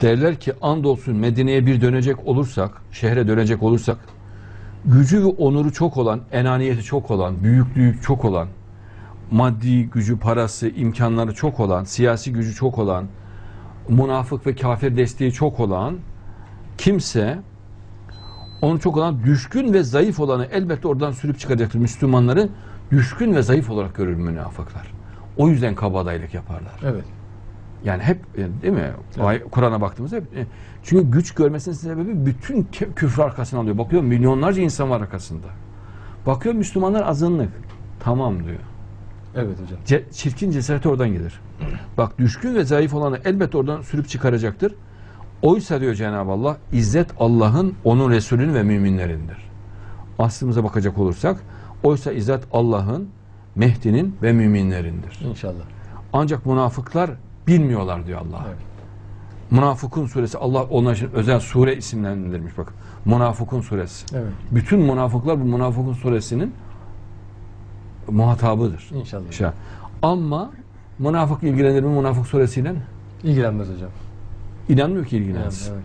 Derler ki andolsun Medine'ye bir dönecek olursak, şehre dönecek olursak, gücü ve onuru çok olan, enaniyeti çok olan, büyüklüğü çok olan, maddi gücü, parası, imkanları çok olan, siyasi gücü çok olan, münafık ve kafir desteği çok olan kimse onu çok olan düşkün ve zayıf olanı elbette oradan sürüp çıkaracaktır. Müslümanları düşkün ve zayıf olarak görür münafıklar. O yüzden kabadayılık yaparlar. Evet. Yani hep e, değil mi? Ay- Kur'an'a baktığımızda hep e, çünkü güç görmesinin sebebi bütün küfür arkasına alıyor. Bakıyor milyonlarca insan var arkasında. Bakıyor Müslümanlar azınlık. Tamam diyor. Evet hocam. Ce- çirkin cesareti oradan gelir. Bak düşkün ve zayıf olanı elbet oradan sürüp çıkaracaktır. Oysa diyor Cenab-ı Allah, izzet Allah'ın, onun Resulünün ve müminlerindir. Aslımıza bakacak olursak, oysa izzet Allah'ın, Mehdi'nin ve müminlerindir. İnşallah. Ancak münafıklar bilmiyorlar diyor Allah. Evet. Münafıkun suresi, Allah onlar için özel sure isimlendirmiş bak. Münafıkun suresi. Evet. Bütün münafıklar bu münafıkun suresinin muhatabıdır. İnşallah. İşte. Ama münafık ilgilenir mi münafık suresiyle? İlgilenmez hocam. İnanmıyor ki ilgilensin. Evet.